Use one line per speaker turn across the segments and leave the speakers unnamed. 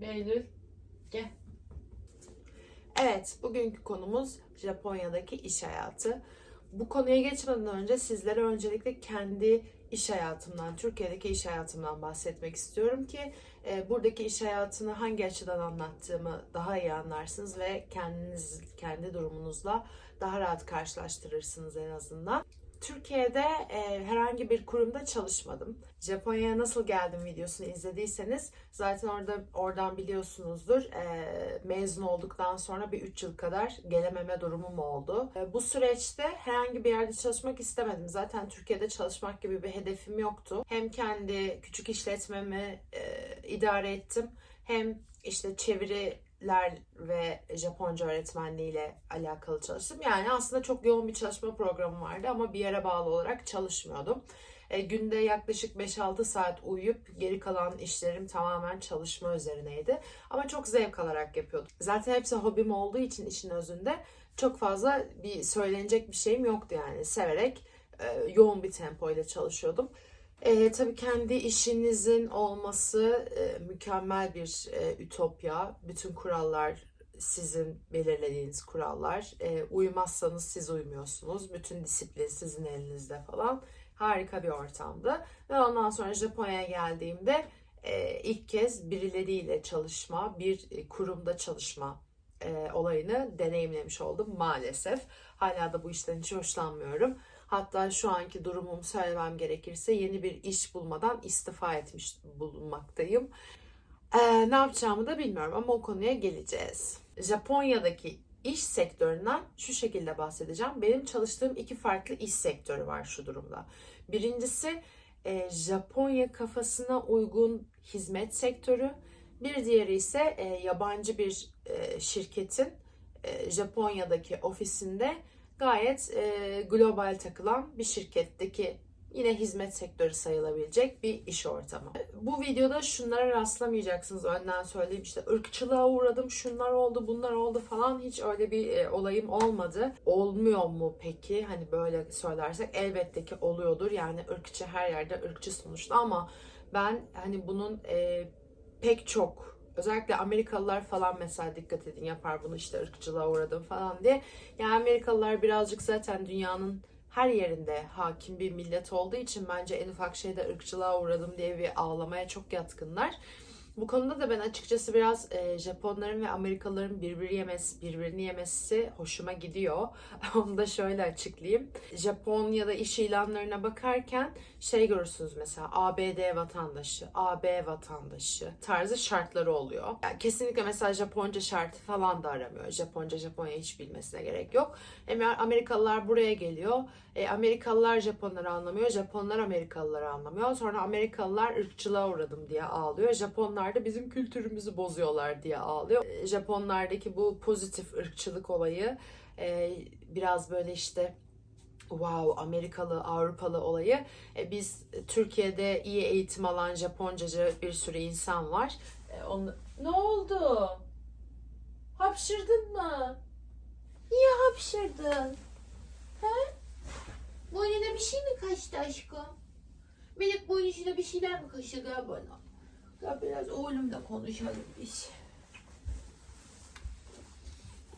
Behlül gel.
Evet, bugünkü konumuz Japonya'daki iş hayatı. Bu konuya geçmeden önce sizlere öncelikle kendi iş hayatımdan, Türkiye'deki iş hayatımdan bahsetmek istiyorum ki e, buradaki iş hayatını hangi açıdan anlattığımı daha iyi anlarsınız ve kendiniz kendi durumunuzla daha rahat karşılaştırırsınız en azından. Türkiye'de e, herhangi bir kurumda çalışmadım. Japonya'ya nasıl geldim videosunu izlediyseniz zaten orada oradan biliyorsunuzdur. E, mezun olduktan sonra bir 3 yıl kadar gelememe durumum oldu. E, bu süreçte herhangi bir yerde çalışmak istemedim. Zaten Türkiye'de çalışmak gibi bir hedefim yoktu. Hem kendi küçük işletmemi e, idare ettim. Hem işte çeviriler ve Japonca öğretmenliğiyle alakalı çalıştım. Yani aslında çok yoğun bir çalışma programı vardı ama bir yere bağlı olarak çalışmıyordum. E, günde yaklaşık 5-6 saat uyuyup geri kalan işlerim tamamen çalışma üzerineydi. Ama çok zevk alarak yapıyordum. Zaten hepsi hobim olduğu için işin özünde çok fazla bir söylenecek bir şeyim yoktu yani. Severek e, yoğun bir tempo ile çalışıyordum. E, tabii kendi işinizin olması e, mükemmel bir e, ütopya. Bütün kurallar sizin belirlediğiniz kurallar. E, uyumazsanız siz uymuyorsunuz. Bütün disiplin sizin elinizde falan. Harika bir ortamdı. Ve ondan sonra Japonya'ya geldiğimde e, ilk kez birileriyle çalışma, bir e, kurumda çalışma e, olayını deneyimlemiş oldum maalesef. Hala da bu işten hiç hoşlanmıyorum. Hatta şu anki durumumu söylemem gerekirse yeni bir iş bulmadan istifa etmiş bulunmaktayım. Ee, ne yapacağımı da bilmiyorum ama o konuya geleceğiz. Japonya'daki iş sektöründen şu şekilde bahsedeceğim. Benim çalıştığım iki farklı iş sektörü var şu durumda. Birincisi e, Japonya kafasına uygun hizmet sektörü. Bir diğeri ise e, yabancı bir e, şirketin e, Japonya'daki ofisinde gayet e, global takılan bir şirketteki yine hizmet sektörü sayılabilecek bir iş ortamı. Bu videoda şunlara rastlamayacaksınız önden söyleyeyim işte ırkçılığa uğradım şunlar oldu bunlar oldu falan hiç öyle bir e, olayım olmadı. Olmuyor mu peki hani böyle söylersek elbette ki oluyordur yani ırkçı her yerde ırkçı sonuçta ama ben hani bunun e, pek çok Özellikle Amerikalılar falan mesela dikkat edin yapar bunu işte ırkçılığa uğradım falan diye. Yani Amerikalılar birazcık zaten dünyanın her yerinde hakim bir millet olduğu için bence en ufak şeyde ırkçılığa uğradım diye bir ağlamaya çok yatkınlar. Bu konuda da ben açıkçası biraz e, Japonların ve Amerikalıların birbiri yemesi, birbirini yemesi hoşuma gidiyor. Onu da şöyle açıklayayım. Japonya'da iş ilanlarına bakarken şey görürsünüz mesela ABD vatandaşı, AB vatandaşı tarzı şartları oluyor. Yani kesinlikle mesela Japonca şartı falan da aramıyor. Japonca Japonya hiç bilmesine gerek yok. Amerikalılar buraya geliyor. E, Amerikalılar Japonları anlamıyor. Japonlar Amerikalıları anlamıyor. Sonra Amerikalılar ırkçılığa uğradım diye ağlıyor. Japonlar da bizim kültürümüzü bozuyorlar diye ağlıyor. E, Japonlardaki bu pozitif ırkçılık olayı e, biraz böyle işte wow Amerikalı Avrupalı olayı. E, biz Türkiye'de iyi eğitim alan Japoncacı bir sürü insan var. E, onu... Ne oldu? Hapşırdın mı?
Niye hapşırdın? Boynuna bir şey mi kaçtı aşkım? Melek boynuna bir şeyler mi kaçtı gel bana. Gel biraz oğlumla konuşalım biz.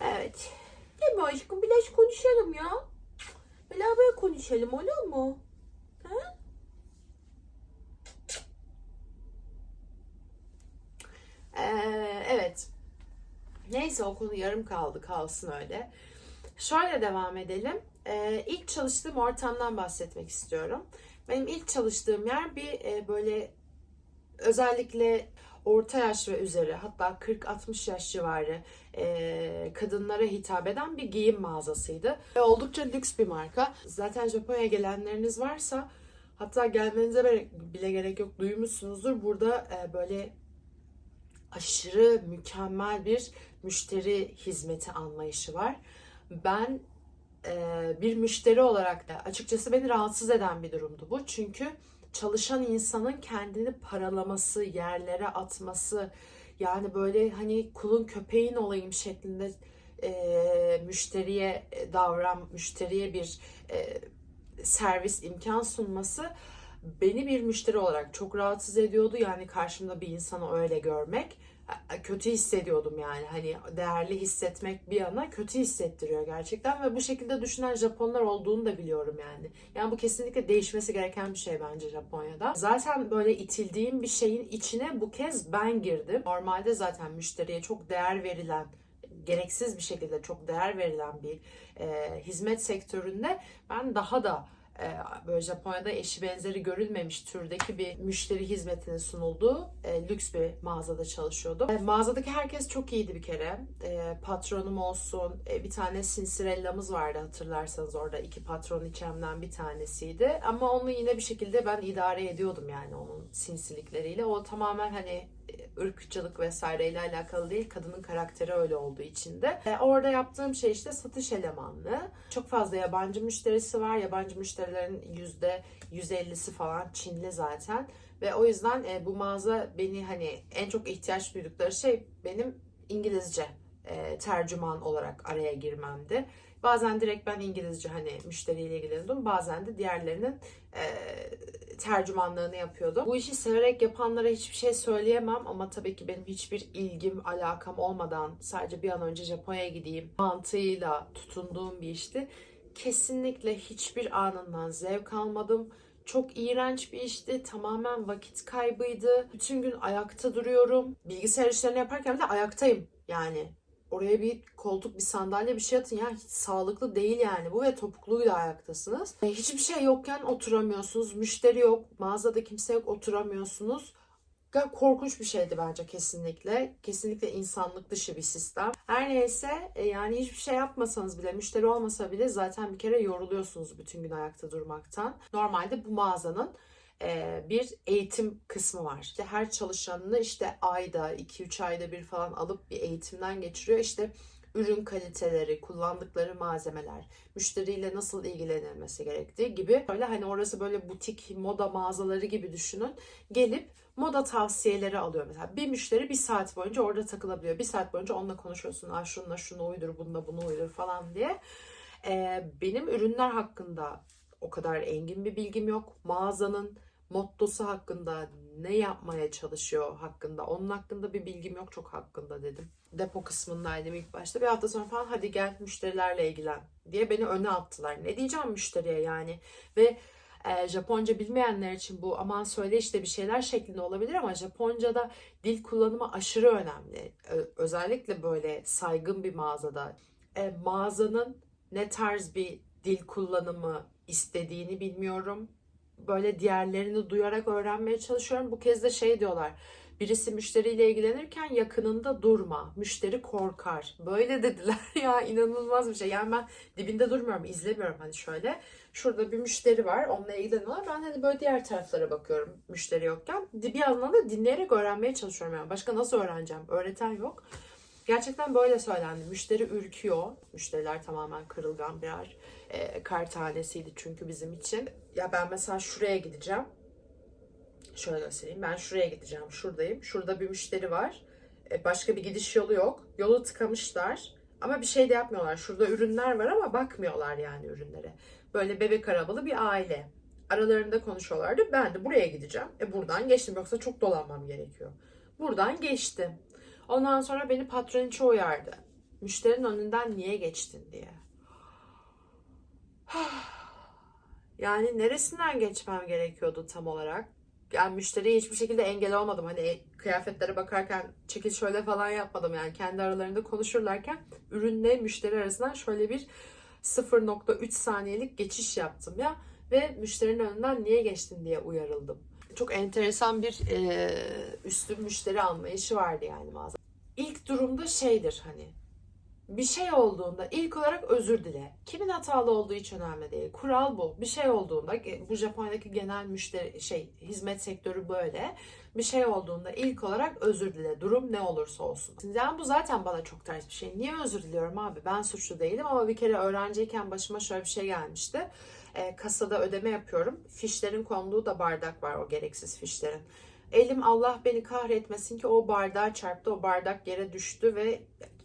Evet.
Değil mi aşkım? Biraz konuşalım ya. Beraber konuşalım olur mu? He?
Ee, evet. Neyse o konu yarım kaldı kalsın öyle. Şöyle devam edelim. Ee, ilk çalıştığım ortamdan bahsetmek istiyorum. Benim ilk çalıştığım yer bir e, böyle özellikle orta yaş ve üzeri hatta 40-60 yaş civarı e, kadınlara hitap eden bir giyim mağazasıydı. Ve oldukça lüks bir marka. Zaten Japonya'ya gelenleriniz varsa hatta gelmenize bile gerek yok duymuşsunuzdur. Burada e, böyle aşırı mükemmel bir müşteri hizmeti anlayışı var. Ben e, bir müşteri olarak da açıkçası beni rahatsız eden bir durumdu bu. Çünkü çalışan insanın kendini paralaması, yerlere atması, yani böyle hani kulun köpeğin olayım şeklinde e, müşteriye davran, müşteriye bir e, servis imkan sunması beni bir müşteri olarak çok rahatsız ediyordu. Yani karşımda bir insanı öyle görmek kötü hissediyordum yani. Hani değerli hissetmek bir yana kötü hissettiriyor gerçekten ve bu şekilde düşünen Japonlar olduğunu da biliyorum yani. Yani bu kesinlikle değişmesi gereken bir şey bence Japonya'da. Zaten böyle itildiğim bir şeyin içine bu kez ben girdim. Normalde zaten müşteriye çok değer verilen gereksiz bir şekilde çok değer verilen bir e, hizmet sektöründe ben daha da böyle Japonya'da eşi benzeri görülmemiş türdeki bir müşteri hizmetinin sunulduğu e, lüks bir mağazada çalışıyordum. E, mağazadaki herkes çok iyiydi bir kere. E, patronum olsun, bir tane Sinsirella'mız vardı hatırlarsanız orada iki patron içemden bir tanesiydi. Ama onu yine bir şekilde ben idare ediyordum yani onun sinsilikleriyle. O tamamen hani ırkçılık vesaireyle alakalı değil. Kadının karakteri öyle olduğu için de. E, orada yaptığım şey işte satış elemanlığı. Çok fazla yabancı müşterisi var. Yabancı müşterilerin yüzde 150'si falan Çinli zaten. Ve o yüzden e, bu mağaza beni hani en çok ihtiyaç duydukları şey benim İngilizce e, tercüman olarak araya girmemdi. Bazen direkt ben İngilizce hani müşteriyle ilgileniyordum. Bazen de diğerlerinin e, tercümanlığını yapıyordum. Bu işi severek yapanlara hiçbir şey söyleyemem ama tabii ki benim hiçbir ilgim, alakam olmadan sadece bir an önce Japonya'ya gideyim mantığıyla tutunduğum bir işti. Kesinlikle hiçbir anından zevk almadım. Çok iğrenç bir işti. Tamamen vakit kaybıydı. Bütün gün ayakta duruyorum. Bilgisayar işlerini yaparken de ayaktayım. Yani oraya bir koltuk, bir sandalye bir şey atın ya hiç sağlıklı değil yani bu ve topukluyla ayaktasınız. E, Hiçbir şey yokken oturamıyorsunuz. Müşteri yok, mağazada kimse yok oturamıyorsunuz. Korkunç bir şeydi bence kesinlikle. Kesinlikle insanlık dışı bir sistem. Her neyse e, yani hiçbir şey yapmasanız bile, müşteri olmasa bile zaten bir kere yoruluyorsunuz bütün gün ayakta durmaktan. Normalde bu mağazanın bir eğitim kısmı var. İşte her çalışanını işte ayda, 2-3 ayda bir falan alıp bir eğitimden geçiriyor. İşte ürün kaliteleri, kullandıkları malzemeler, müşteriyle nasıl ilgilenilmesi gerektiği gibi böyle hani orası böyle butik moda mağazaları gibi düşünün. Gelip moda tavsiyeleri alıyor mesela. Bir müşteri bir saat boyunca orada takılabiliyor. Bir saat boyunca onunla konuşuyorsun. Ah şununla şunu uydur, bununla bunu uydur falan diye. Ee, benim ürünler hakkında o kadar engin bir bilgim yok. Mağazanın mottosu hakkında ne yapmaya çalışıyor hakkında onun hakkında bir bilgim yok çok hakkında dedim. Depo kısmındaydım ilk başta. Bir hafta sonra falan hadi gel müşterilerle ilgilen diye beni öne attılar. Ne diyeceğim müşteriye yani? Ve e, Japonca bilmeyenler için bu aman söyle işte bir şeyler şeklinde olabilir ama Japonca'da dil kullanımı aşırı önemli. Özellikle böyle saygın bir mağazada. E, mağazanın ne tarz bir dil kullanımı istediğini bilmiyorum böyle diğerlerini duyarak öğrenmeye çalışıyorum. Bu kez de şey diyorlar. Birisi müşteriyle ilgilenirken yakınında durma. Müşteri korkar. Böyle dediler ya inanılmaz bir şey. Yani ben dibinde durmuyorum, izlemiyorum hani şöyle. Şurada bir müşteri var, onunla ilgileniyorlar. Ben hani böyle diğer taraflara bakıyorum müşteri yokken. Bir yandan da dinleyerek öğrenmeye çalışıyorum yani. Başka nasıl öğreneceğim? Öğreten yok. Gerçekten böyle söylendi. Müşteri ürküyor. Müşteriler tamamen kırılgan birer e, kar tanesiydi çünkü bizim için. Ya ben mesela şuraya gideceğim. Şöyle göstereyim. Ben şuraya gideceğim. Şuradayım. Şurada bir müşteri var. E, başka bir gidiş yolu yok. Yolu tıkamışlar. Ama bir şey de yapmıyorlar. Şurada ürünler var ama bakmıyorlar yani ürünlere. Böyle bebek arabalı bir aile. Aralarında konuşuyorlardı. Ben de buraya gideceğim. E buradan geçtim. Yoksa çok dolanmam gerekiyor. Buradan geçtim. Ondan sonra beni patroniçe uyardı. Müşterinin önünden niye geçtin diye. Yani neresinden geçmem gerekiyordu tam olarak? Yani müşteriye hiçbir şekilde engel olmadım. Hani kıyafetlere bakarken çekil şöyle falan yapmadım. Yani kendi aralarında konuşurlarken ürünle müşteri arasından şöyle bir 0.3 saniyelik geçiş yaptım ya. Ve müşterinin önünden niye geçtin diye uyarıldım. Çok enteresan bir e, üstün müşteri anlayışı vardı yani mağaza. İlk durumda şeydir hani bir şey olduğunda ilk olarak özür dile. Kimin hatalı olduğu hiç önemli değil. Kural bu. Bir şey olduğunda bu Japonya'daki genel müşteri şey hizmet sektörü böyle. Bir şey olduğunda ilk olarak özür dile. Durum ne olursa olsun. Yani bu zaten bana çok ters bir şey. Niye özür diliyorum abi? Ben suçlu değilim ama bir kere öğrenciyken başıma şöyle bir şey gelmişti. E, kasada ödeme yapıyorum. Fişlerin konduğu da bardak var o gereksiz fişlerin. Elim Allah beni kahretmesin ki o bardağa çarptı. O bardak yere düştü ve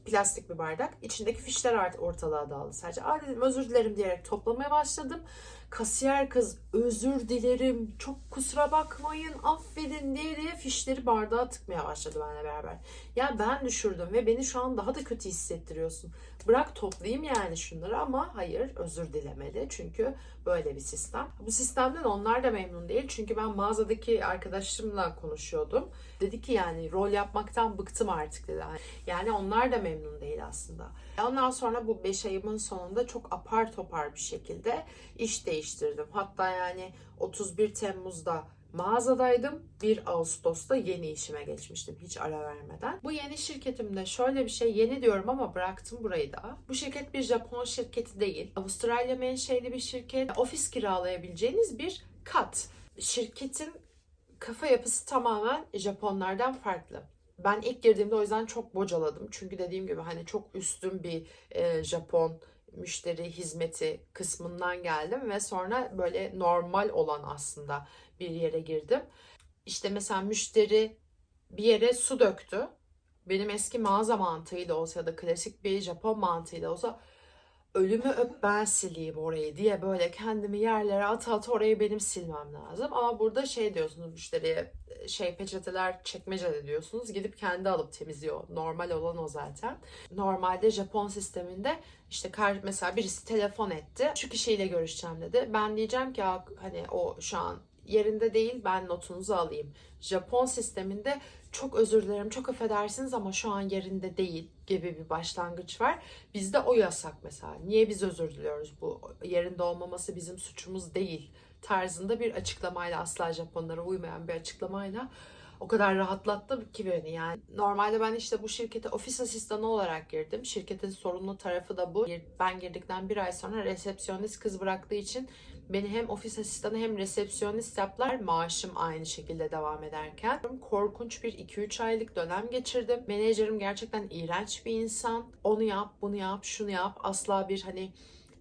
plastik bir bardak. İçindeki fişler artık ortalığa dağıldı sadece. Aa dedim özür dilerim diyerek toplamaya başladım. Kasiyer kız özür dilerim çok kusura bakmayın affedin diye diye fişleri bardağa tıkmaya başladı benimle beraber. Ya ben düşürdüm ve beni şu an daha da kötü hissettiriyorsun. Bırak toplayayım yani şunları ama hayır özür dilemedi. Çünkü böyle bir sistem. Bu sistemden onlar da memnun değil. Çünkü ben mağazadaki arkadaşımla konuşuyordum. Dedi ki yani rol yapmaktan bıktım artık dedi. Yani onlar da memnun değil aslında. Ondan sonra bu 5 ayımın sonunda çok apar topar bir şekilde iş değiştirdim. Hatta yani 31 Temmuz'da mağazadaydım. 1 Ağustos'ta yeni işime geçmiştim hiç ara vermeden. Bu yeni şirketimde şöyle bir şey yeni diyorum ama bıraktım burayı da. Bu şirket bir Japon şirketi değil. Avustralya menşeli bir şirket. Ofis kiralayabileceğiniz bir kat. Şirketin kafa yapısı tamamen Japonlardan farklı. Ben ilk girdiğimde o yüzden çok bocaladım. Çünkü dediğim gibi hani çok üstün bir e, Japon müşteri hizmeti kısmından geldim ve sonra böyle normal olan aslında bir yere girdim. İşte mesela müşteri bir yere su döktü. Benim eski mağaza mantığıyla olsa ya da klasik bir Japon mantığıyla olsa ölümü öp ben sileyim orayı diye böyle kendimi yerlere at at orayı benim silmem lazım. Ama burada şey diyorsunuz müşteriye şey peçeteler çekmecede diyorsunuz gidip kendi alıp temizliyor. Normal olan o zaten. Normalde Japon sisteminde işte mesela birisi telefon etti. Şu kişiyle görüşeceğim dedi. Ben diyeceğim ki "Aa, hani o şu an yerinde değil ben notunuzu alayım. Japon sisteminde çok özür dilerim çok affedersiniz ama şu an yerinde değil gibi bir başlangıç var. Bizde o yasak mesela. Niye biz özür diliyoruz? Bu yerinde olmaması bizim suçumuz değil tarzında bir açıklamayla asla Japonlara uymayan bir açıklamayla o kadar rahatlattı ki beni yani. Normalde ben işte bu şirkete ofis asistanı olarak girdim. Şirketin sorunlu tarafı da bu. Ben girdikten bir ay sonra resepsiyonist kız bıraktığı için beni hem ofis asistanı hem resepsiyonist yaptılar. Maaşım aynı şekilde devam ederken. Korkunç bir 2-3 aylık dönem geçirdim. Menajerim gerçekten iğrenç bir insan. Onu yap, bunu yap, şunu yap. Asla bir hani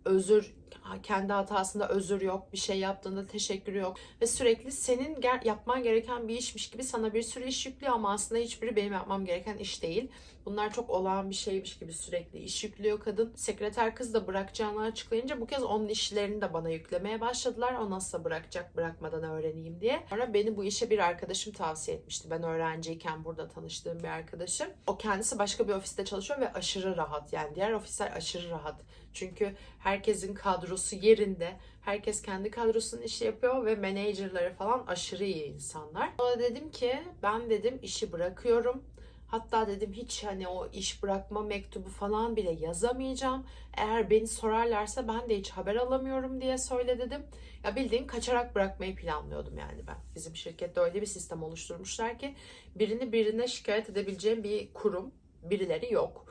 özür kendi hatasında özür yok, bir şey yaptığında teşekkür yok ve sürekli senin yapman gereken bir işmiş gibi sana bir sürü iş yüklüyor ama aslında hiçbiri benim yapmam gereken iş değil. Bunlar çok olağan bir şeymiş gibi sürekli iş yüklüyor kadın. Sekreter kız da bırakacağını açıklayınca bu kez onun işlerini de bana yüklemeye başladılar. O nasıl bırakacak bırakmadan öğreneyim diye. Sonra beni bu işe bir arkadaşım tavsiye etmişti. Ben öğrenciyken burada tanıştığım bir arkadaşım. O kendisi başka bir ofiste çalışıyor ve aşırı rahat. Yani diğer ofisler aşırı rahat. Çünkü herkesin kadrosu yerinde. Herkes kendi kadrosunun işi yapıyor ve menajerleri falan aşırı iyi insanlar. Ona dedim ki ben dedim işi bırakıyorum. Hatta dedim hiç hani o iş bırakma mektubu falan bile yazamayacağım. Eğer beni sorarlarsa ben de hiç haber alamıyorum diye söyle dedim. Ya bildiğin kaçarak bırakmayı planlıyordum yani ben. Bizim şirkette öyle bir sistem oluşturmuşlar ki birini birine şikayet edebileceğim bir kurum, birileri yok.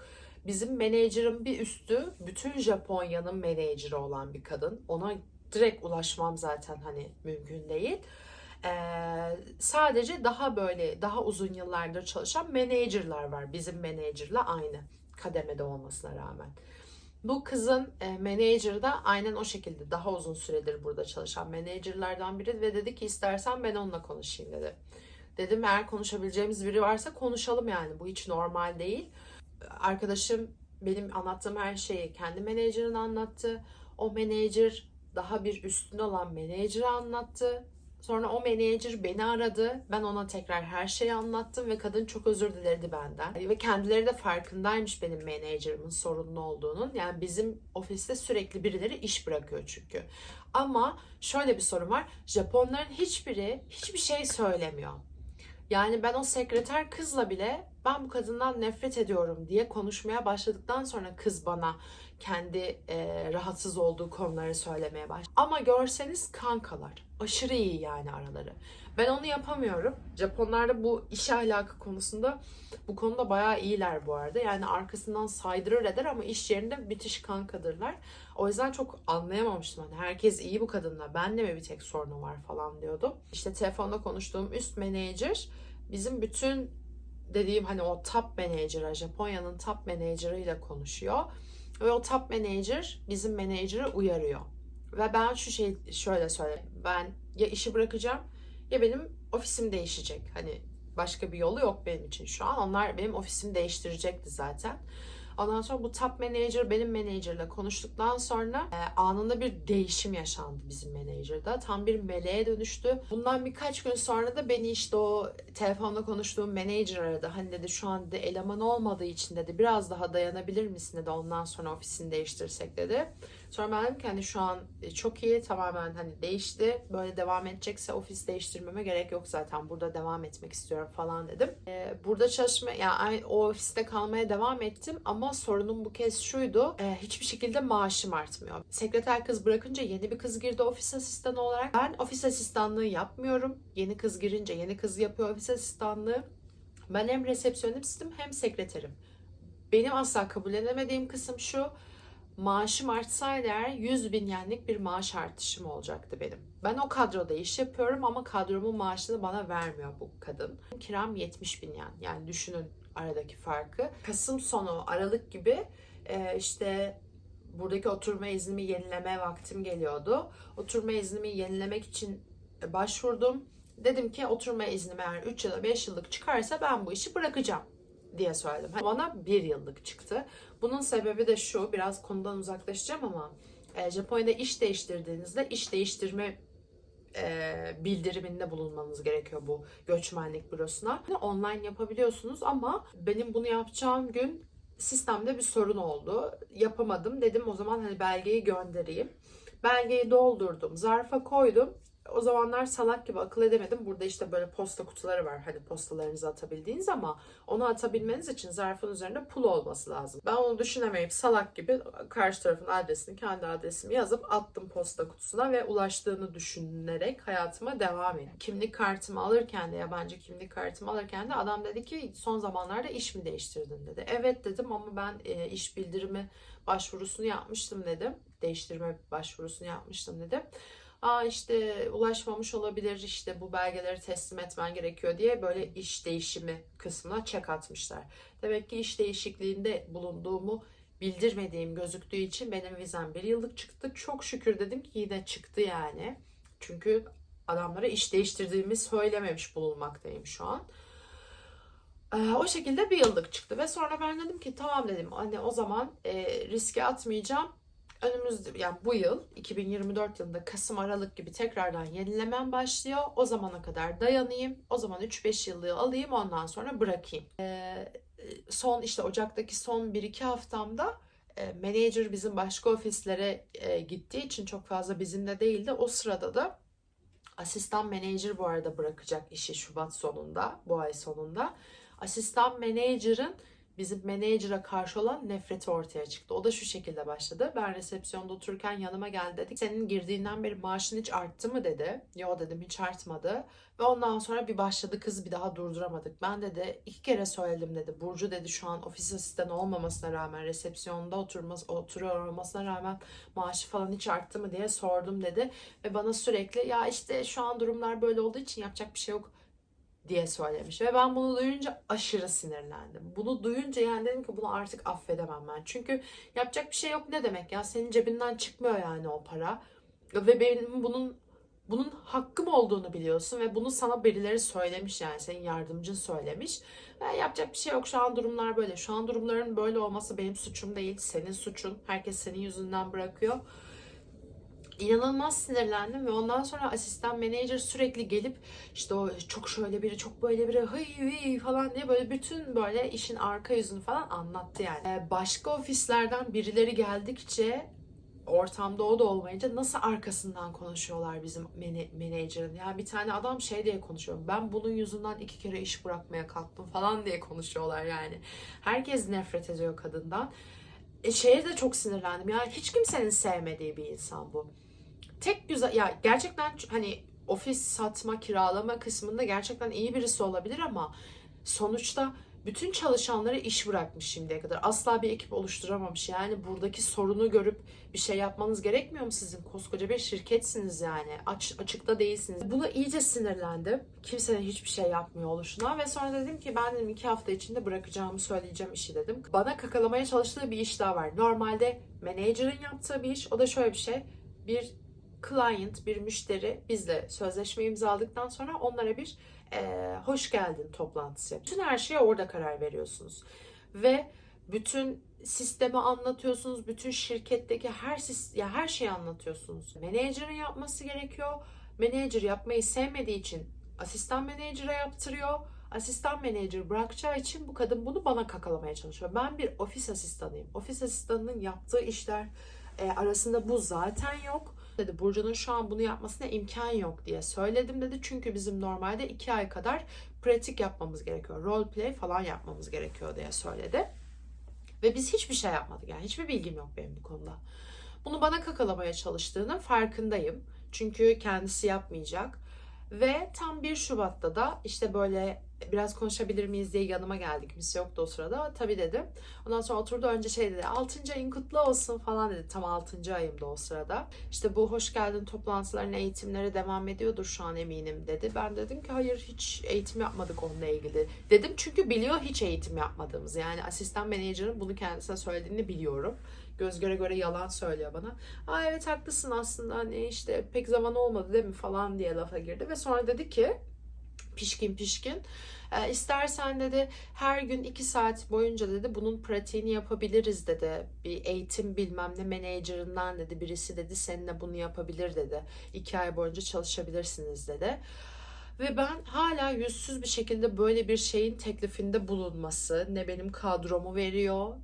Bizim menajerin bir üstü bütün Japonya'nın menajeri olan bir kadın. Ona direkt ulaşmam zaten hani mümkün değil. Ee, sadece daha böyle daha uzun yıllardır çalışan menajerler var. Bizim menajerle aynı kademede olmasına rağmen. Bu kızın e, menajeri de aynen o şekilde daha uzun süredir burada çalışan menajerlerden biri ve dedi ki istersen ben onunla konuşayım dedi. Dedim eğer konuşabileceğimiz biri varsa konuşalım yani bu hiç normal değil. Arkadaşım benim anlattığım her şeyi kendi menajerine anlattı. O menajer daha bir üstün olan menajere anlattı. Sonra o menajer beni aradı. Ben ona tekrar her şeyi anlattım ve kadın çok özür diledi benden. Ve kendileri de farkındaymış benim menajerimin sorunlu olduğunun. Yani bizim ofiste sürekli birileri iş bırakıyor çünkü. Ama şöyle bir sorun var. Japonların hiçbiri hiçbir şey söylemiyor. Yani ben o sekreter kızla bile ben bu kadından nefret ediyorum diye konuşmaya başladıktan sonra kız bana kendi e, rahatsız olduğu konuları söylemeye başladı. Ama görseniz kankalar. Aşırı iyi yani araları. Ben onu yapamıyorum. Japonlarda bu iş ahlakı konusunda bu konuda bayağı iyiler bu arada. Yani arkasından saydırır eder ama iş yerinde müthiş kankadırlar. O yüzden çok anlayamamıştım. Hani herkes iyi bu kadınla. Ben de mi bir tek sorunu var falan diyordum. İşte telefonda konuştuğum üst menajer bizim bütün dediğim hani o top manager'a, Japonya'nın top manager'ıyla konuşuyor. Ve o top manager bizim menajeri uyarıyor. Ve ben şu şey şöyle söyle. Ben ya işi bırakacağım ya benim ofisim değişecek. Hani başka bir yolu yok benim için şu an. Onlar benim ofisimi değiştirecekti zaten. Ondan sonra bu top manager benim menajerle konuştuktan sonra e, anında bir değişim yaşandı bizim menajerda. Tam bir meleğe dönüştü. Bundan birkaç gün sonra da beni işte o telefonda konuştuğum manager aradı. Hani dedi şu an de eleman olmadığı için dedi biraz daha dayanabilir misin dedi ondan sonra ofisini değiştirsek dedi. Sonra ben dedim ki hani şu an çok iyi tamamen hani değişti. Böyle devam edecekse ofis değiştirmeme gerek yok zaten. Burada devam etmek istiyorum falan dedim. Ee, burada çalışma yani o ofiste kalmaya devam ettim ama sorunum bu kez şuydu. Ee, hiçbir şekilde maaşım artmıyor. Sekreter kız bırakınca yeni bir kız girdi ofis asistanı olarak. Ben ofis asistanlığı yapmıyorum. Yeni kız girince yeni kız yapıyor ofis asistanlığı. Ben hem resepsiyonistim hem sekreterim. Benim asla kabul edemediğim kısım şu maaşım artsaydı eğer 100 bin yenlik bir maaş artışım olacaktı benim. Ben o kadroda iş yapıyorum ama kadromun maaşını bana vermiyor bu kadın. Kiram 70 bin yen. Yani düşünün aradaki farkı. Kasım sonu Aralık gibi e, işte buradaki oturma iznimi yenileme vaktim geliyordu. Oturma iznimi yenilemek için başvurdum. Dedim ki oturma iznim eğer 3 ya da 5 yıllık çıkarsa ben bu işi bırakacağım diye söyledim. Bana bir yıllık çıktı. Bunun sebebi de şu, biraz konudan uzaklaşacağım ama e, Japonya'da iş değiştirdiğinizde iş değiştirme e, bildiriminde bulunmanız gerekiyor bu göçmenlik bürosuna. Online yapabiliyorsunuz ama benim bunu yapacağım gün sistemde bir sorun oldu. Yapamadım. Dedim o zaman hani belgeyi göndereyim. Belgeyi doldurdum, zarfa koydum. O zamanlar salak gibi akıl edemedim. Burada işte böyle posta kutuları var. Hani postalarınızı atabildiğiniz ama onu atabilmeniz için zarfın üzerinde pul olması lazım. Ben onu düşünemeyip salak gibi karşı tarafın adresini, kendi adresimi yazıp attım posta kutusuna ve ulaştığını düşünerek hayatıma devam ettim. Kimlik kartımı alırken de yabancı kimlik kartımı alırken de adam dedi ki son zamanlarda iş mi değiştirdin dedi. Evet dedim ama ben e, iş bildirimi başvurusunu yapmıştım dedim. Değiştirme başvurusunu yapmıştım dedim. Aa işte ulaşmamış olabilir işte bu belgeleri teslim etmen gerekiyor diye böyle iş değişimi kısmına çek atmışlar. Demek ki iş değişikliğinde bulunduğumu bildirmediğim gözüktüğü için benim vizem bir yıllık çıktı. Çok şükür dedim ki yine çıktı yani. Çünkü adamlara iş değiştirdiğimi söylememiş bulunmaktayım şu an. Ee, o şekilde bir yıllık çıktı ve sonra ben dedim ki tamam dedim hani o zaman e, riske atmayacağım önümüzde yani bu yıl 2024 yılında Kasım Aralık gibi tekrardan yenilemem başlıyor. O zamana kadar dayanayım. O zaman 3-5 yıllığı alayım ondan sonra bırakayım. Ee, son işte Ocak'taki son 1-2 haftamda e, manager bizim başka ofislere e, gittiği için çok fazla bizimle değildi. O sırada da asistan manager bu arada bırakacak işi Şubat sonunda, bu ay sonunda. Asistan manager'ın bizim menajer'a karşı olan nefreti ortaya çıktı. O da şu şekilde başladı. Ben resepsiyonda otururken yanıma geldi dedi. Senin girdiğinden beri maaşın hiç arttı mı dedi. Yo dedim hiç artmadı. Ve ondan sonra bir başladı kız bir daha durduramadık. Ben dedi iki kere söyledim dedi. Burcu dedi şu an ofis asistanı olmamasına rağmen resepsiyonda oturması, oturuyor olmasına rağmen maaşı falan hiç arttı mı diye sordum dedi. Ve bana sürekli ya işte şu an durumlar böyle olduğu için yapacak bir şey yok diye söylemiş. Ve ben bunu duyunca aşırı sinirlendim. Bunu duyunca yani dedim ki bunu artık affedemem ben. Çünkü yapacak bir şey yok ne demek ya senin cebinden çıkmıyor yani o para. Ve benim bunun bunun hakkım olduğunu biliyorsun ve bunu sana birileri söylemiş yani senin yardımcın söylemiş. Ve yapacak bir şey yok şu an durumlar böyle. Şu an durumların böyle olması benim suçum değil senin suçun. Herkes senin yüzünden bırakıyor inanılmaz sinirlendim ve ondan sonra asistan manager sürekli gelip işte o çok şöyle biri çok böyle biri hıy hıy falan diye böyle bütün böyle işin arka yüzünü falan anlattı yani. Ee, Başka ofislerden birileri geldikçe ortamda o da olmayınca nasıl arkasından konuşuyorlar bizim menajerin. Yani bir tane adam şey diye konuşuyor. Ben bunun yüzünden iki kere iş bırakmaya kalktım falan diye konuşuyorlar yani. Herkes nefret ediyor kadından. E, şeye de çok sinirlendim. Yani hiç kimsenin sevmediği bir insan bu tek güzel ya gerçekten hani ofis satma, kiralama kısmında gerçekten iyi birisi olabilir ama sonuçta bütün çalışanları iş bırakmış şimdiye kadar. Asla bir ekip oluşturamamış. Yani buradaki sorunu görüp bir şey yapmanız gerekmiyor mu sizin? Koskoca bir şirketsiniz yani. Aç, açıkta değilsiniz. Buna iyice sinirlendim. Kimsenin hiçbir şey yapmıyor oluşuna. Ve sonra dedim ki ben dedim iki hafta içinde bırakacağımı söyleyeceğim işi dedim. Bana kakalamaya çalıştığı bir iş daha var. Normalde manager'ın yaptığı bir iş. O da şöyle bir şey. Bir client, bir müşteri bizle sözleşme imzaladıktan sonra onlara bir e, hoş geldin toplantısı. Bütün her şeye orada karar veriyorsunuz. Ve bütün sistemi anlatıyorsunuz. Bütün şirketteki her ya her şeyi anlatıyorsunuz. Menajerin yapması gerekiyor. Menajer yapmayı sevmediği için asistan menajere yaptırıyor. Asistan menajer bırakacağı için bu kadın bunu bana kakalamaya çalışıyor. Ben bir ofis asistanıyım. Ofis asistanının yaptığı işler e, arasında bu zaten yok. Dedi Burcu'nun şu an bunu yapmasına imkan yok diye söyledim dedi. Çünkü bizim normalde iki ay kadar pratik yapmamız gerekiyor. Role play falan yapmamız gerekiyor diye söyledi. Ve biz hiçbir şey yapmadık. Yani hiçbir bilgim yok benim bu konuda. Bunu bana kakalamaya çalıştığının farkındayım. Çünkü kendisi yapmayacak. Ve tam 1 Şubat'ta da işte böyle biraz konuşabilir miyiz diye yanıma geldi. Kimse yoktu o sırada. Tabii dedim. Ondan sonra oturdu önce şey dedi. 6. ayın kutlu olsun falan dedi. Tam 6. ayımda o sırada. İşte bu hoş geldin toplantılarına eğitimlere devam ediyordur şu an eminim dedi. Ben dedim ki hayır hiç eğitim yapmadık onunla ilgili. Dedim çünkü biliyor hiç eğitim yapmadığımızı. Yani asistan menajerin bunu kendisine söylediğini biliyorum. Göz göre göre yalan söylüyor bana. Aa evet haklısın aslında hani işte pek zaman olmadı değil mi falan diye lafa girdi. Ve sonra dedi ki pişkin pişkin. E, istersen dedi her gün iki saat boyunca dedi bunun pratiğini yapabiliriz dedi. Bir eğitim bilmem ne menajerinden dedi birisi dedi seninle bunu yapabilir dedi. İki ay boyunca çalışabilirsiniz dedi. Ve ben hala yüzsüz bir şekilde böyle bir şeyin teklifinde bulunması ne benim kadromu veriyor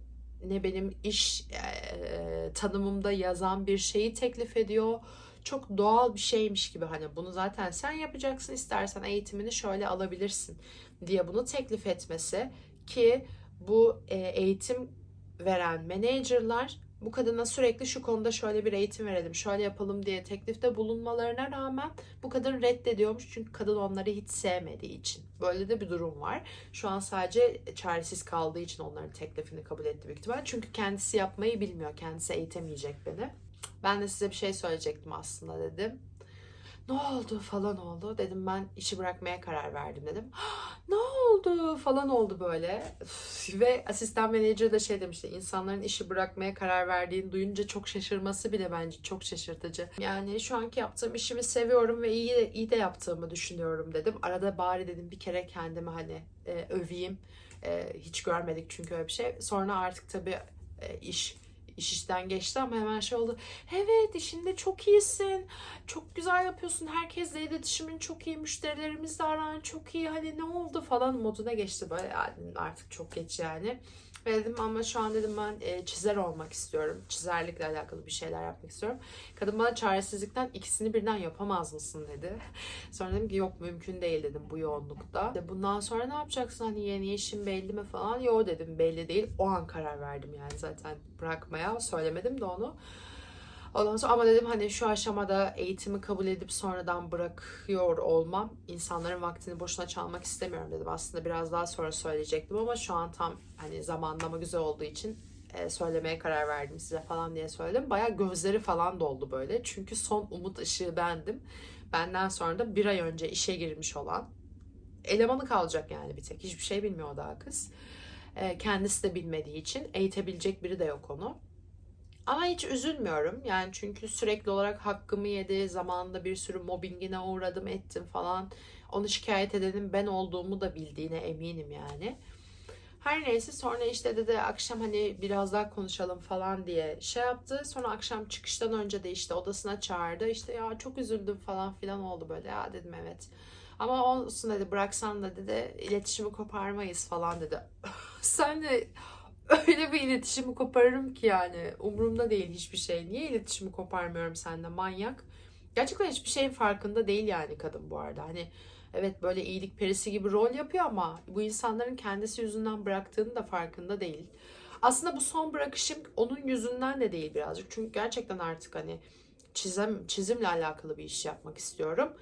ne benim iş e, tanımımda yazan bir şeyi teklif ediyor. Çok doğal bir şeymiş gibi hani bunu zaten sen yapacaksın istersen eğitimini şöyle alabilirsin diye bunu teklif etmesi ki bu e, eğitim veren menajerler bu kadına sürekli şu konuda şöyle bir eğitim verelim, şöyle yapalım diye teklifte bulunmalarına rağmen bu kadın reddediyormuş çünkü kadın onları hiç sevmediği için. Böyle de bir durum var. Şu an sadece çaresiz kaldığı için onların teklifini kabul etti büyük ihtimal. Çünkü kendisi yapmayı bilmiyor. Kendisi eğitemeyecek beni. Ben de size bir şey söyleyecektim aslında dedim. Ne oldu falan oldu. Dedim ben işi bırakmaya karar verdim dedim. ne oldu falan oldu böyle. Ve asistan menajer de şey demişti. insanların işi bırakmaya karar verdiğini duyunca çok şaşırması bile bence çok şaşırtıcı. Yani şu anki yaptığım işimi seviyorum ve iyi de, iyi de yaptığımı düşünüyorum dedim. Arada bari dedim bir kere kendimi hani e, öveyim. E, hiç görmedik çünkü öyle bir şey. Sonra artık tabii e, iş iş işten geçti ama hemen şey oldu. Evet işinde çok iyisin. Çok güzel yapıyorsun. Herkesle iletişimin çok iyi. Müşterilerimizle aran çok iyi. Hani ne oldu falan moduna geçti böyle. Ya dedim, artık çok geç yani. Ve dedim ama şu an dedim ben e, çizer olmak istiyorum. Çizerlikle alakalı bir şeyler yapmak istiyorum. Kadın bana çaresizlikten ikisini birden yapamaz mısın dedi. Sonra dedim ki yok mümkün değil dedim bu yoğunlukta. De, Bundan sonra ne yapacaksın hani yeni işin belli mi falan. Yok dedim belli değil. O an karar verdim yani zaten bırakmaya. Söylemedim de onu. Ondan sonra ama dedim hani şu aşamada eğitimi kabul edip sonradan bırakıyor olmam insanların vaktini boşuna çalmak istemiyorum dedim. Aslında biraz daha sonra söyleyecektim ama şu an tam hani zamanlama güzel olduğu için e, söylemeye karar verdim size falan diye söyledim. Baya gözleri falan doldu böyle. Çünkü son umut ışığı bendim. Benden sonra da bir ay önce işe girmiş olan elemanı kalacak yani bir tek. Hiçbir şey bilmiyor daha kız. E, kendisi de bilmediği için eğitebilecek biri de yok onu. Ama hiç üzülmüyorum. Yani çünkü sürekli olarak hakkımı yedi. Zamanında bir sürü mobbingine uğradım ettim falan. Onu şikayet edenin ben olduğumu da bildiğine eminim yani. Her neyse sonra işte dedi akşam hani biraz daha konuşalım falan diye şey yaptı. Sonra akşam çıkıştan önce de işte odasına çağırdı. İşte ya çok üzüldüm falan filan oldu böyle. Ya dedim evet. Ama olsun dedi bıraksan da dedi iletişimi koparmayız falan dedi. Sen de öyle bir iletişimi koparırım ki yani. Umurumda değil hiçbir şey. Niye iletişimi koparmıyorum seninle manyak? Gerçekten hiçbir şeyin farkında değil yani kadın bu arada. Hani evet böyle iyilik perisi gibi rol yapıyor ama bu insanların kendisi yüzünden bıraktığını da farkında değil. Aslında bu son bırakışım onun yüzünden de değil birazcık. Çünkü gerçekten artık hani çizim, çizimle alakalı bir iş yapmak istiyorum.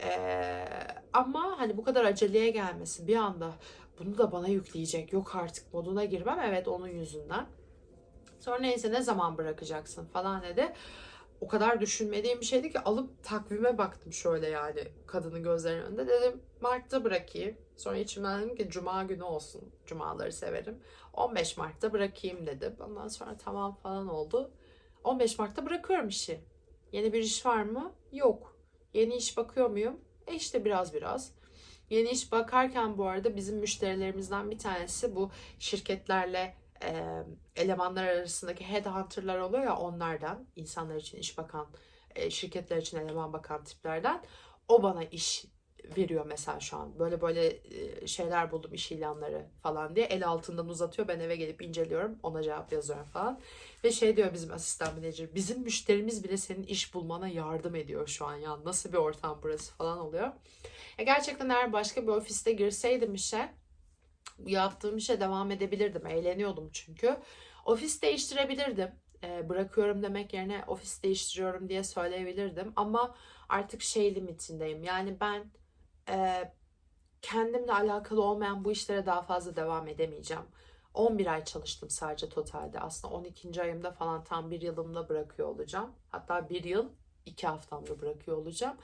Ee, ama hani bu kadar aceleye gelmesi bir anda bunu da bana yükleyecek yok artık moduna girmem evet onun yüzünden. Sonra neyse ne zaman bırakacaksın falan dedi. O kadar düşünmediğim bir şeydi ki alıp takvime baktım şöyle yani kadının gözlerinin önünde. Dedim Mart'ta bırakayım. Sonra içimden dedim ki Cuma günü olsun. Cumaları severim. 15 Mart'ta bırakayım dedim. Ondan sonra tamam falan oldu. 15 Mart'ta bırakıyorum işi. Yeni bir iş var mı? Yok. Yeni iş bakıyor muyum? E işte biraz biraz. Yeni iş bakarken bu arada bizim müşterilerimizden bir tanesi bu şirketlerle e, elemanlar arasındaki headhunter'lar oluyor ya onlardan, insanlar için iş bakan, e, şirketler için eleman bakan tiplerden. O bana iş veriyor mesela şu an. Böyle böyle e, şeyler buldum iş ilanları falan diye. El altından uzatıyor. Ben eve gelip inceliyorum. Ona cevap yazıyorum falan. Ve şey diyor bizim asistan menajer. Bizim müşterimiz bile senin iş bulmana yardım ediyor şu an ya. Nasıl bir ortam burası falan oluyor. Ya gerçekten eğer başka bir ofiste girseydim işe yaptığım işe devam edebilirdim. Eğleniyordum çünkü. Ofis değiştirebilirdim. E, bırakıyorum demek yerine ofis değiştiriyorum diye söyleyebilirdim. Ama artık şey limitindeyim. Yani ben e, kendimle alakalı olmayan bu işlere daha fazla devam edemeyeceğim. 11 ay çalıştım sadece totalde. Aslında 12. ayımda falan tam bir yılımda bırakıyor olacağım. Hatta bir yıl iki haftamda bırakıyor olacağım.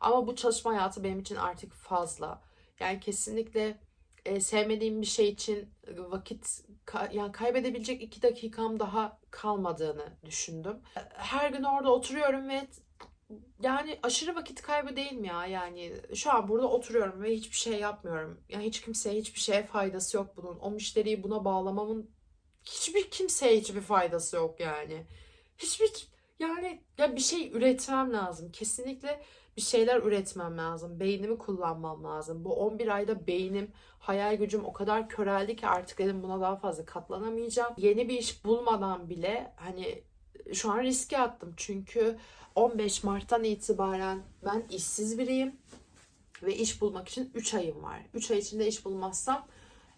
Ama bu çalışma hayatı benim için artık fazla. Yani kesinlikle e, sevmediğim bir şey için vakit ka- yani kaybedebilecek iki dakikam daha kalmadığını düşündüm. Her gün orada oturuyorum ve yani aşırı vakit kaybı değil mi ya? Yani şu an burada oturuyorum ve hiçbir şey yapmıyorum. Ya hiç kimseye hiçbir şeye faydası yok bunun. O müşteriyi buna bağlamamın hiçbir kimseye hiçbir faydası yok yani. Hiçbir yani ya bir şey üretmem lazım. Kesinlikle bir şeyler üretmem lazım. Beynimi kullanmam lazım. Bu 11 ayda beynim, hayal gücüm o kadar köreldi ki artık dedim buna daha fazla katlanamayacağım. Yeni bir iş bulmadan bile hani şu an riske attım. Çünkü 15 Mart'tan itibaren ben işsiz biriyim ve iş bulmak için 3 ayım var. 3 ay içinde iş bulmazsam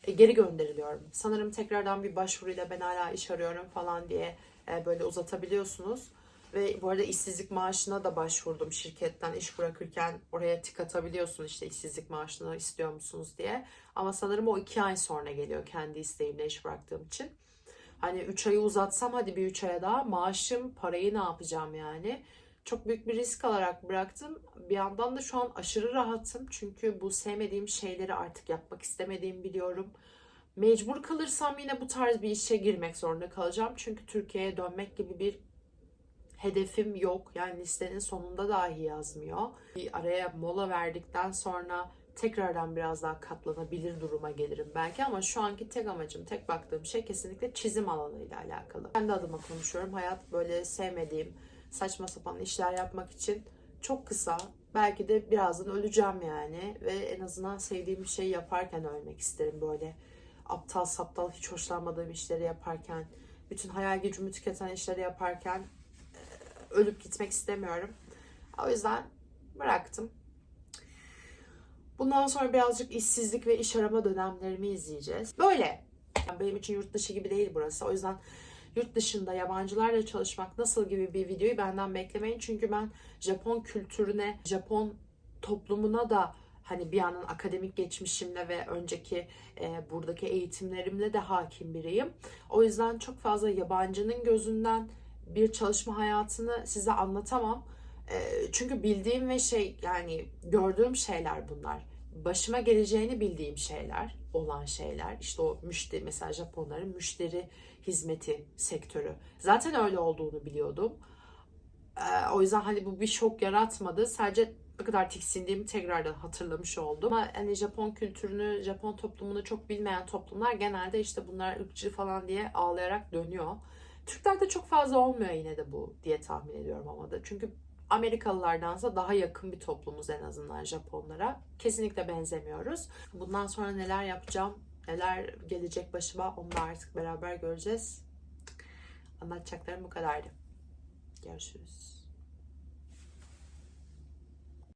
e, geri gönderiliyorum. Sanırım tekrardan bir başvuruyla ben hala iş arıyorum falan diye e, böyle uzatabiliyorsunuz. Ve bu arada işsizlik maaşına da başvurdum şirketten iş bırakırken oraya tik atabiliyorsun işte işsizlik maaşını istiyor musunuz diye. Ama sanırım o 2 ay sonra geliyor kendi isteğimle iş bıraktığım için. Hani 3 ayı uzatsam hadi bir 3 aya daha maaşım parayı ne yapacağım yani. Çok büyük bir risk alarak bıraktım. Bir yandan da şu an aşırı rahatım. Çünkü bu sevmediğim şeyleri artık yapmak istemediğimi biliyorum. Mecbur kalırsam yine bu tarz bir işe girmek zorunda kalacağım. Çünkü Türkiye'ye dönmek gibi bir hedefim yok. Yani listenin sonunda dahi yazmıyor. Bir araya mola verdikten sonra tekrardan biraz daha katlanabilir duruma gelirim belki ama şu anki tek amacım, tek baktığım şey kesinlikle çizim alanıyla alakalı. Kendi adıma konuşuyorum. Hayat böyle sevmediğim, saçma sapan işler yapmak için çok kısa. Belki de birazdan öleceğim yani ve en azından sevdiğim bir şey yaparken ölmek isterim böyle aptal saptal hiç hoşlanmadığım işleri yaparken, bütün hayal gücümü tüketen işleri yaparken ölüp gitmek istemiyorum. O yüzden bıraktım. Bundan sonra birazcık işsizlik ve iş arama dönemlerimi izleyeceğiz. Böyle. Yani benim için yurt dışı gibi değil burası. O yüzden yurt dışında yabancılarla çalışmak nasıl gibi bir videoyu benden beklemeyin. Çünkü ben Japon kültürüne, Japon toplumuna da hani bir yandan akademik geçmişimle ve önceki e, buradaki eğitimlerimle de hakim biriyim. O yüzden çok fazla yabancının gözünden bir çalışma hayatını size anlatamam. Çünkü bildiğim ve şey yani gördüğüm şeyler bunlar. Başıma geleceğini bildiğim şeyler, olan şeyler. İşte o müşteri mesela Japonların müşteri hizmeti sektörü. Zaten öyle olduğunu biliyordum. O yüzden hani bu bir şok yaratmadı. Sadece ne kadar tiksindiğimi tekrardan hatırlamış oldum. Ama hani Japon kültürünü, Japon toplumunu çok bilmeyen toplumlar genelde işte bunlar ırkçı falan diye ağlayarak dönüyor. Türklerde çok fazla olmuyor yine de bu diye tahmin ediyorum ama da. Çünkü Amerikalılardansa daha yakın bir toplumuz en azından Japonlara. Kesinlikle benzemiyoruz. Bundan sonra neler yapacağım, neler gelecek başıma onu da artık beraber göreceğiz. Anlatacaklarım bu kadardı. Görüşürüz.